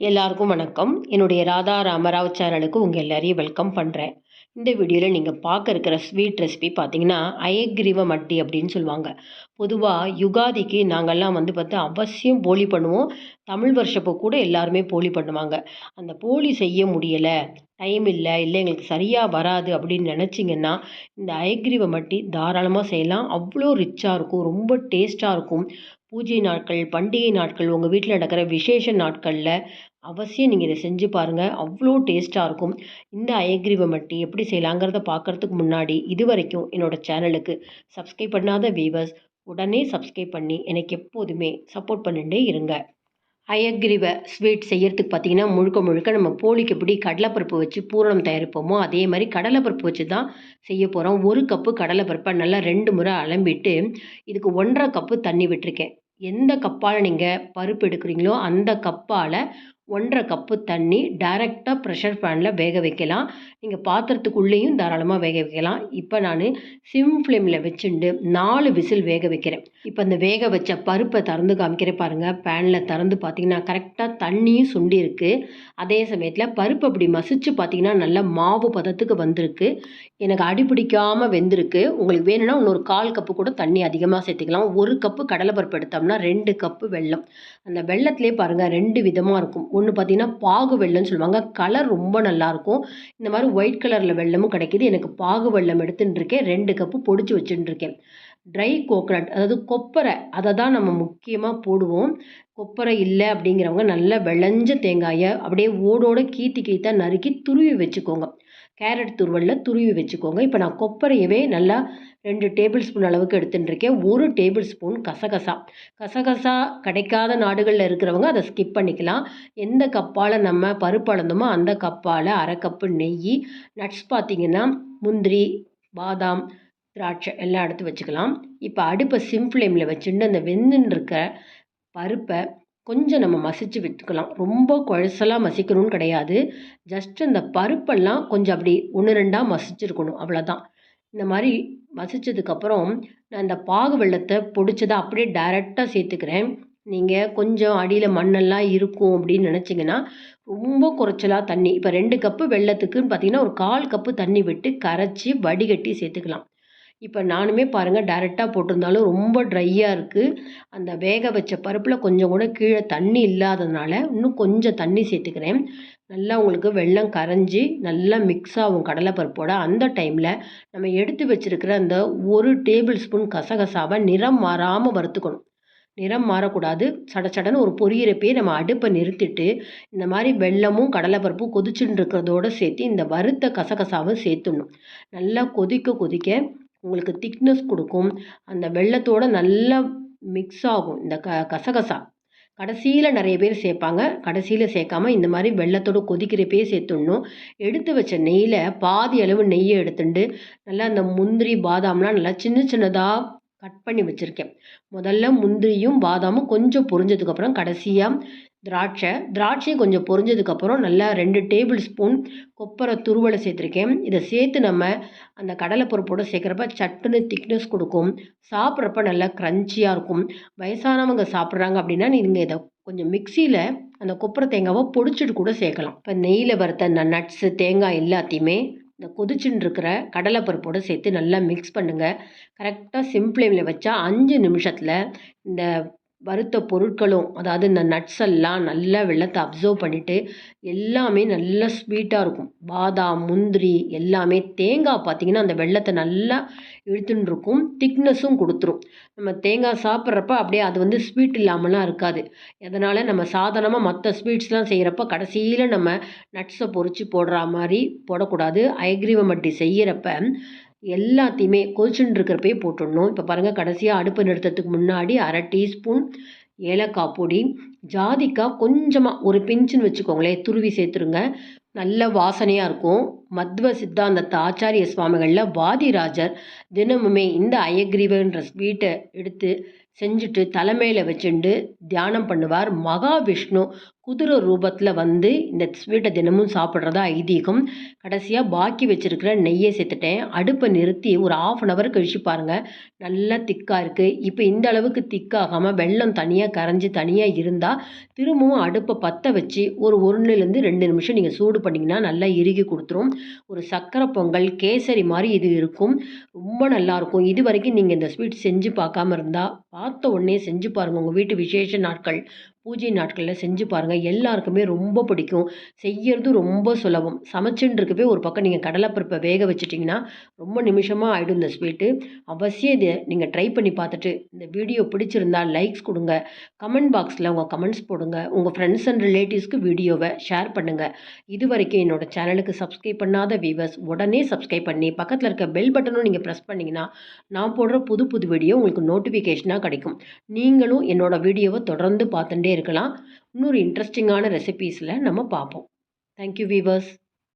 எல்லாருக்கும் வணக்கம். என்னுடைய ராதா ராமராவ் சேனலுக்கு உங்கள் எல்லாரையும் வெல்கம் பண்ணுறேன் இந்த வீடியோவில் நீங்கள் பார்க்க இருக்கிற ஸ்வீட் ரெசிபி பார்த்தீங்கன்னா அயக்ரீவ மட்டி அப்படின்னு சொல்லுவாங்க. பொதுவாக யுகாதிக்கு நாங்கள்லாம் வந்து பார்த்து அவசியம் போலி பண்ணுவோம். தமிழ் வருஷப்போ கூட எல்லாருமே போலி பண்ணுவாங்க. அந்த போலி செய்ய முடியலை டைம் இல்லை இல்லை எங்களுக்கு சரியாக வராது அப்படின்னு நினச்சிங்கன்னா இந்த அயக்ரீவ மட்டி தாராளமாக செய்யலாம். அவ்வளோ ரிச்சாக இருக்கும் ரொம்ப டேஸ்ட்டாக இருக்கும். பூஜை நாட்கள் பண்டிகை நாட்கள் உங்கள் வீட்டில் நடக்கிற விசேஷ நாட்களில் அவசியம் நீங்கள் இதை செஞ்சு பாருங்கள் அவ்வளோ டேஸ்ட்டாக இருக்கும். இந்த அயக்ரீவ மட்டி எப்படி செய்யலாங்கிறத பார்க்குறதுக்கு முன்னாடி இது வரைக்கும் என்னோடய சேனலுக்கு சப்ஸ்கிரைப் பண்ணாத வீவர்ஸ் உடனே சப்ஸ்கிரைப் பண்ணி எனக்கு எப்போதுமே சப்போர்ட் பண்ணிகிட்டே இருங்க. அயக்ரிவ ஸ்வீட் செய்கிறதுக்கு பார்த்தீங்கன்னா முழுக்க முழுக்க நம்ம போலிக்கு எப்படி கடலைப்பருப்பு வச்சு பூரணம் தயாரிப்போமோ அதே மாதிரி கடலைப்பருப்பு வச்சு தான் செய்ய போகிறோம் ஒரு கப்பு கடலைப்பருப்பை நல்லா ரெண்டு முறை அலம்பிட்டு இதுக்கு ஒன்றரை கப்பு தண்ணி விட்டுருக்கேன். எந்த கப்பால் நீங்கள் பருப்பு எடுக்கிறீங்களோ அந்த கப்பால் ஒன்றரை கப்பு தண்ணி டைரெக்டாக ப்ரெஷர் ஃபேனில் வேக வைக்கலாம். நீங்கள் பாத்திரத்துக்குள்ளேயும் தாராளமாக வேக வைக்கலாம். இப்போ நான் சிம் ஃப்ளேமில் வச்சுட்டு நாலு விசில் வேக வைக்கிறேன். இப்போ அந்த வேக வச்ச பருப்பை திறந்து காமிக்கிறேன் பாருங்கள் பேனில் திறந்து பார்த்தீங்கன்னா கரெக்டாக தண்ணியும் சுண்டி இருக்குது அதே சமயத்தில் பருப்பு அப்படி மசிச்சு பார்த்தீங்கன்னா நல்லா மாவு பதத்துக்கு வந்திருக்கு. எனக்கு அடிப்பிடிக்காமல் வெந்திருக்கு. உங்களுக்கு வேணும்னா இன்னொரு கால் கப்பு கூட தண்ணி அதிகமாக சேர்த்துக்கலாம். ஒரு கப்பு கடலைப்பருப்பு எடுத்தோம்னா ரெண்டு கப்பு வெள்ளம் அந்த வெள்ளத்துலேயே பாருங்கள் ரெண்டு விதமாக இருக்கும். ஒன்று பார்த்தீங்கன்னா பாகு வெள்ளம்னு சொல்லுவாங்க. கலர் ரொம்ப நல்லாயிருக்கும் இந்த மாதிரி ஒயிட் கலரில் வெள்ளமும் கிடைக்கிது. எனக்கு பாகு வெள்ளம் எடுத்துன்னு இருக்கேன் ரெண்டு கப்பு பொடிச்சு வச்சுட்டுருக்கேன் ட்ரை கோகனட் அதாவது கொப்பரை. அதை தான் நம்ம முக்கியமாக போடுவோம். கொப்பரை இல்லை அப்படிங்கிறவங்க நல்லா விளைஞ்ச தேங்காயை அப்படியே ஓடோட கீத்தி கீத்தா நறுக்கி துருவி வச்சுக்கோங்க. கேரட் துருவலில் துருவி வச்சுக்கோங்க. இப்போ நான் கொப்பரையவே நல்லா ரெண்டு டேபிள் ஸ்பூன் அளவுக்கு எடுத்துட்டுருக்கேன் ஒரு டேபிள் ஸ்பூன் கசகசா. கசகசா கிடைக்காத நாடுகளில் இருக்கிறவங்க அதை ஸ்கிப் பண்ணிக்கலாம். எந்த கப்பால் நம்ம பருப்பு அளந்தோமோ அந்த கப்பால் அரை கப்பு நெய். நட்ஸ் பார்த்திங்கன்னா முந்திரி பாதாம் திராட்சை எல்லாம் எடுத்து வச்சுக்கலாம். இப்போ அடுப்பை சிம் ஃப்ளேமில் வச்சுட்டு அந்த வெந்துன்னு இருக்க பருப்பை கொஞ்சம் நம்ம மசிச்சு விட்டுக்கலாம். ரொம்ப குழசலாக மசிக்கணும்னு கிடையாது. ஜஸ்ட் அந்த பருப்பெல்லாம் கொஞ்சம் அப்படி ஒன்று ரெண்டாக மசிச்சிருக்கணும். அவ்வளோதான் இந்த மாதிரி மசித்ததுக்கப்புறம் நான் இந்த பாகு வெள்ளத்தை பொடிச்சதை அப்படியே டைரெக்டாக சேர்த்துக்கிறேன். நீங்கள் கொஞ்சம் அடியில் மண்ணெல்லாம் இருக்கும் அப்படின்னு நினச்சிங்கன்னா ரொம்ப குறைச்சலாக தண்ணி. இப்போ ரெண்டு கப்பு வெள்ளத்துக்குன்னு பார்த்தீங்கன்னா ஒரு கால் கப்பு தண்ணி விட்டு கரைச்சி வடிகட்டி சேர்த்துக்கலாம். இப்போ நானுமே பாருங்கள் டேரெக்டாக போட்டிருந்தாலும் ரொம்ப ட்ரையாக இருக்குது அந்த வேக வச்ச பருப்பில் கொஞ்சம் கூட கீழே தண்ணி இல்லாததுனால இன்னும் கொஞ்சம் தண்ணி சேர்த்துக்கிறேன். நல்லா உங்களுக்கு வெள்ளம் கரைஞ்சி நல்லா மிக்ஸ் ஆகும் கடலைப்பருப்போட. அந்த டைமில் நம்ம எடுத்து வச்சுருக்கிற அந்த ஒரு டேபிள் ஸ்பூன் கசகசாவை நிறம் மாறாமல் வறுத்துக்கணும். நிறம் மாறக்கூடாது. சட சடன்னு ஒரு பொரியறப்பே நம்ம அடுப்பை நிறுத்திட்டு இந்த மாதிரி வெள்ளமும் கடலைப்பருப்பும் கொதிச்சுட்டு இருக்கிறதோட சேர்த்து இந்த வறுத்த கசகசாவும் சேர்த்துடணும். நல்லா கொதிக்க கொதிக்க உங்களுக்கு திக்னஸ் கொடுக்கும். அந்த வெள்ளத்தோடு நல்லா மிக்ஸ் ஆகும். இந்த க கசகசா. கடைசியில் நிறைய பேர் சேர்ப்பாங்க. கடைசியில் சேர்க்காம இந்த மாதிரி வெள்ளத்தோடு கொதிக்கிறப்பே சேர்த்துடணும். எடுத்து வச்ச நெய்யில் பாதி அளவு நெய்யை எடுத்துட்டு நல்லா அந்த முந்திரி பாதாம்லாம் நல்லா சின்ன சின்னதாக கட் பண்ணி வச்சுருக்கேன். முதல்ல முந்திரியும் பாதாமும் கொஞ்சம் பொரிஞ்சதுக்கப்புறம் கடைசியாக திராட்சை. திராட்சையும் கொஞ்சம் பொரிஞ்சதுக்கப்புறம் நல்லா ரெண்டு டேபிள் ஸ்பூன் கொப்பரை துருவலை சேர்த்துருக்கேன். இதை சேர்த்து நம்ம அந்த கடலைப்பருப்போடு சேர்க்குறப்ப சட்டுன்னு திக்னஸ் கொடுக்கும். சாப்பிட்றப்ப நல்லா க்ரன்ச்சியாக இருக்கும். வயசானவங்க சாப்பிட்றாங்க அப்படின்னா நீங்கள் இதை கொஞ்சம் மிக்சியில் அந்த கொப்பரை தேங்காவை பொடிச்சிட்டு கூட சேர்க்கலாம். இப்போ நெய்யில் வறுத்த அந்த நட்ஸு தேங்காய் எல்லாத்தையுமே இந்த கொதிச்சுன்னு இருக்கிற கடலைப்பருப்போடு சேர்த்து நல்லா மிக்ஸ் பண்ணுங்கள் கரெக்டாக சிம் ஃப்ளேமில் வச்சா அஞ்சு நிமிஷத்தில் இந்த வறுத்த பொருட்களும் அதாவது இந்த நட்ஸ் எல்லாம் நல்லா வெள்ளத்தை அப்சர்வ் பண்ணிவிட்டு எல்லாமே நல்லா ஸ்வீட்டாக இருக்கும். பாதாம் முந்திரி எல்லாமே தேங்காய் பார்த்திங்கன்னா அந்த வெள்ளத்தை நல்லா இழுத்துன்னு இருக்கும். திக்னஸும் கொடுத்துரும். நம்ம தேங்காய் சாப்பிட்றப்ப அப்படியே அது வந்து ஸ்வீட் இல்லாமலாம் இருக்காது. அதனால் நம்ம சாதாரணமாக மற்ற ஸ்வீட்ஸ்லாம் செய்கிறப்ப கடைசியில் நம்ம நட்ஸை பொறிச்சு போடுற மாதிரி போடக்கூடாது. ஐக்ரீவ மட்டி செய்கிறப்ப எல்லாத்தையுமே கொதிச்சுட்டு இருக்கிறப்பே போட்டுடணும். இப்போ பாருங்கள் கடைசியாக அடுப்பு நிறுத்தத்துக்கு முன்னாடி அரை டீஸ்பூன் ஏலக்காய் பொடி ஜாதிக்காய் கொஞ்சமாக ஒரு பிஞ்சுன்னு வச்சுக்கோங்களேன் துருவி சேர்த்துருங்க. நல்ல வாசனையாக இருக்கும். மத்வ சித்தாந்தத்த ஆச்சாரிய சுவாமிகளில் வாதிராஜர் தினமுமே இந்த அயக்ரீவன்ற ஸ்வீட்டை எடுத்து செஞ்சுட்டு தலைமையில் வச்சுண்டு தியானம் பண்ணுவார். மகாவிஷ்ணு குதிரை ரூபத்தில் வந்து இந்த ஸ்வீட்டை தினமும் சாப்பிட்றதா ஐதீகம். கடைசியாக பாக்கி வச்சுருக்கிற நெய்யை சேர்த்துட்டேன். அடுப்பை நிறுத்தி ஒரு ஆஃப் அன் ஹவர் கழிச்சு பாருங்கள் நல்லா திக்காக இருக்குது இப்போ இந்த அளவுக்கு திக்காகாமல் வெள்ளம் தனியாக கரைஞ்சி தனியாக இருந்தால் திரும்பவும் அடுப்பை பற்ற வச்சு ஒரு ஒன்றுலேருந்து ரெண்டு நிமிஷம் நீங்கள் சூடு பண்ணிங்கன்னா நல்லா இறுகி கொடுத்துரும். ஒரு சக்கரை பொங்கல் கேசரி மாதிரி இது இருக்கும். ரொம்ப நல்லாயிருக்கும் இது வரைக்கும் நீங்கள் இந்த ஸ்வீட் செஞ்சு பார்க்காம இருந்தால் பார்த்த உடனே செஞ்சு பாருங்கள் உங்கள் வீட்டு விசேஷ நாட்கள். பூஜை நாட்களில் செஞ்சு பாருங்கள் எல்லாருக்குமே ரொம்ப பிடிக்கும். செய்கிறது ரொம்ப சுலபம். சமைச்சுன்னு இருக்கவே ஒரு பக்கம் நீங்கள் கடலைப்பருப்பை வேக வச்சிட்டிங்கன்னா ரொம்ப நிமிஷமாக ஆகிடும் இந்த ஸ்வீட்டு. அவசியம் இதை நீங்கள் ட்ரை பண்ணி பார்த்துட்டு இந்த வீடியோ பிடிச்சிருந்தா லைக்ஸ் கொடுங்க. கமெண்ட் பாக்ஸில் உங்கள் கமெண்ட்ஸ் போடுங்க. உங்கள் ஃப்ரெண்ட்ஸ் அண்ட் ரிலேட்டிவ்ஸ்க்கு வீடியோவை ஷேர் பண்ணுங்கள் இது வரைக்கும் என்னோடய சேனலுக்கு சப்ஸ்கிரைப் பண்ணாத வியூவர்ஸ் உடனே சப்ஸ்கிரைப் பண்ணி பக்கத்தில் இருக்க பெல் பட்டனும் நீங்கள் ப்ரெஸ் பண்ணிங்கன்னா நான் போடுற புது புது வீடியோ உங்களுக்கு நோட்டிஃபிகேஷனாக கிடைக்கும். நீங்களும் என்னோடய வீடியோவை தொடர்ந்து பார்த்துட்டே இருக்கலாம். இன்னொரு இன்ட்ரெஸ்டிங்கான ரெசிபீஸில் நம்ம பார்ப்போம். Thank you viewers